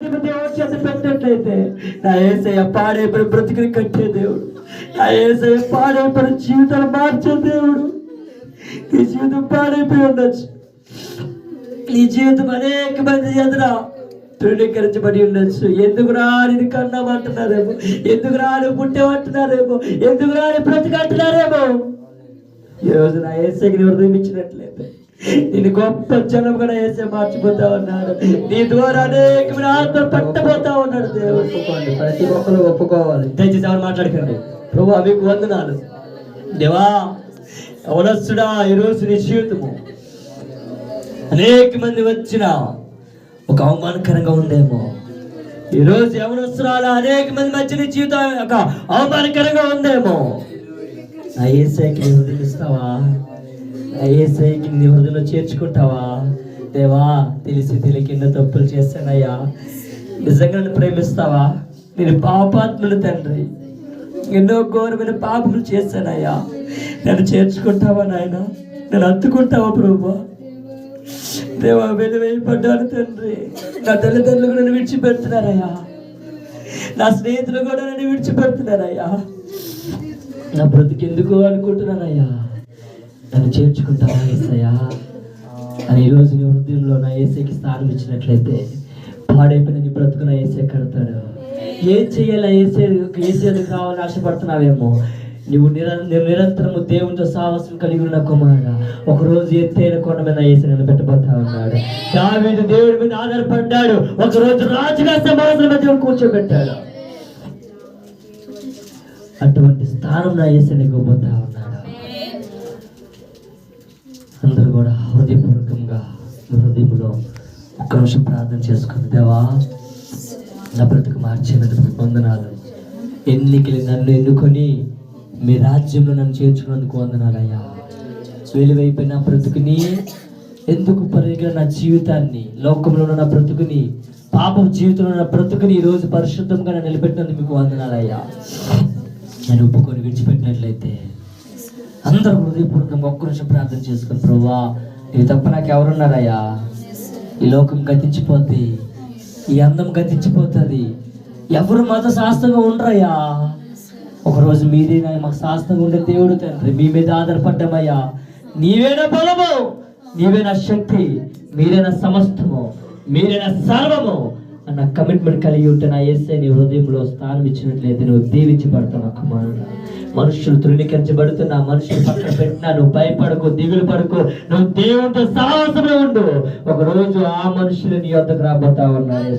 దేవుడు చేత పెట్టినట్లయితే నా ఏసయ్య పాడైపోయిన బ్రతికిని కట్టే దేవుడు. నా ఏసయ్య పాడైపోయిన జీవితాలు మార్చే దేవుడు. నీ జీవితం పాడైపోయి ఉండొచ్చు. నీ జీవితం అనేక మంది ఎదుర తృణీకరించబడి ఉండొచ్చు. ఎందుకు రాని కన్నామంటున్నారేమో ఎందుకు రాని పుట్టేమంటున్నారేమో ఎందుకు రాని బ్రతికంటున్నారేమో ఈ రోజు నా ఏసైకి హృదయం ఇచ్చినట్లయితే నేను గొప్ప జనంగా నా ఏసై మార్చిపోతా ఉన్నాడు. నీ ద్వారా అనేక ఆత్మ పట్టబోతా ఉన్నాడు దేవుడు. ఒప్పుకోండి ప్రతి ఒక్కరు ఒప్పుకోవాలి. దయచేసి ఎవరు మాట్లాడకండి. ప్రభు మీకు వందనాలు. దేవా అవలస్తుడా ఈరోజు నీ జీవితము. అనేక మంది వచ్చిన ఒక అవమానకరంగా ఉందేమో. ఈరోజు యవనస్తురాలు అనేక మంది మధ్య నీ జీవితం ఒక అవమానకరంగా ఉందేమో. ఏసైకి ఇస్తావా? నా ఏసైకి నీ హృదయంలో చేర్చుకుంటావా? దేవా తెలిసి తెలియక తప్పులు చేశానయ్యా నిజంగా నన్ను ప్రేమిస్తావా? నేను పాపాత్ములు తండ్రి. ఎన్నో ఘోరమైన పాపములు చేశానయ్యా నన్ను చేర్చుకుంటావా నాయన? నన్ను అత్తుకుంటావా ప్రభు దేవా వెలువైపడ్డాను తండ్రి. నా తల్లిదండ్రులు కూడా నన్ను విడిచిపెడుతున్నారయ్యా. నా స్నేహితులు కూడా నన్ను విడిచిపెడుతున్నారయ్యా. నా బ్రతికెందుకు అనుకుంటున్నానయ్యా? నన్ను చేర్చుకుంటావా ఏసయ్యా? అని ఈరోజు నీ హృదయంలో నా ఏసైకి స్థానం ఇచ్చినట్లయితే పాడైపోయిన నీ బ్రతుకు ఏసే కడతాడు. ఏం చేయాలా ఏసే ఏసేది కావాలని ఆశపడుతున్నావేమో? నువ్వు నిర నిరంతరము దేవునితో సాహసం కలిగి ఉన్న కుమారుడు. ఒక రోజు ఎత్తైన కొండ మీద ఏసీ నిలబెట్టబోతా ఉన్నాడు. దావేది దేవుడి మీద ఆధారపడ్డాడు. ఒక రోజు రాజుగా సమాజం మధ్య కూర్చోబెట్టాడు. అటువంటి స్థానం నా ఏసీని పోతా ఉన్నాడు. కూడా హృదయపూర్వకంగా హృదయంలో ఒక్క నిమిషం ప్రార్థన చేసుకుని దేవా నా బ్రతుకు మార్చినందుకు మీకు వందనాలు. ఎన్నికలు నన్ను ఎన్నుకొని మీ రాజ్యంలో నన్ను చేర్చుకున్నందుకు వందనాలయ్యా. వెలువైపోయిన నా బ్రతుకుని ఎందుకు పరిగణ నా జీవితాన్ని లోకంలో ఉన్న బ్రతుకుని పాపం జీవితంలో ఉన్న బ్రతుకుని ఈరోజు రోజు పరిశుద్ధంగా నన్ను నిలబెట్టినందుకు మీకు వందనాలయ్యా. నేను ఒప్పుకొని విడిచిపెట్టినట్లయితే అందరూ హృదయపూర్వకంగా ఒక్క నిమిషం ప్రార్థన చేసుకుని ప్రభా ఇవి తప్ప నాకు ఎవరున్నారయ్యా ఈ లోకం గతించిపోద్ది ఈ అందం గతించిపోతుంది. ఎవరు మాతో శాస్త్రంగా ఉండరయ్యా? ఒకరోజు మీరే మాకు శాస్త్రంగా ఉండే దేవుడు తండ్రి మీ మీద ఆధారపడ్డామయ్యా. నీవేనా బలము నీవేనా శక్తి మీరేనా సమస్తము మీరేనా సర్వము. అన్న కమిట్మెంట్ కలిగి ఉంటే నా ఏసే నీ హృదయంలో స్థానం ఇచ్చినట్లయితే నువ్వు దీవించబడతావు అమ్మా మనుషులు తృణీకరించబడుతున్నా మనుషులు పక్కన పెట్టినా నువ్వు భయపడకు దిగులు పడకు. నువ్వు దేవునితో సాహసమే ఉండు. ఒక రోజు ఆ మనుషులు నీ వద్దకు రాబోతా ఉన్నారు.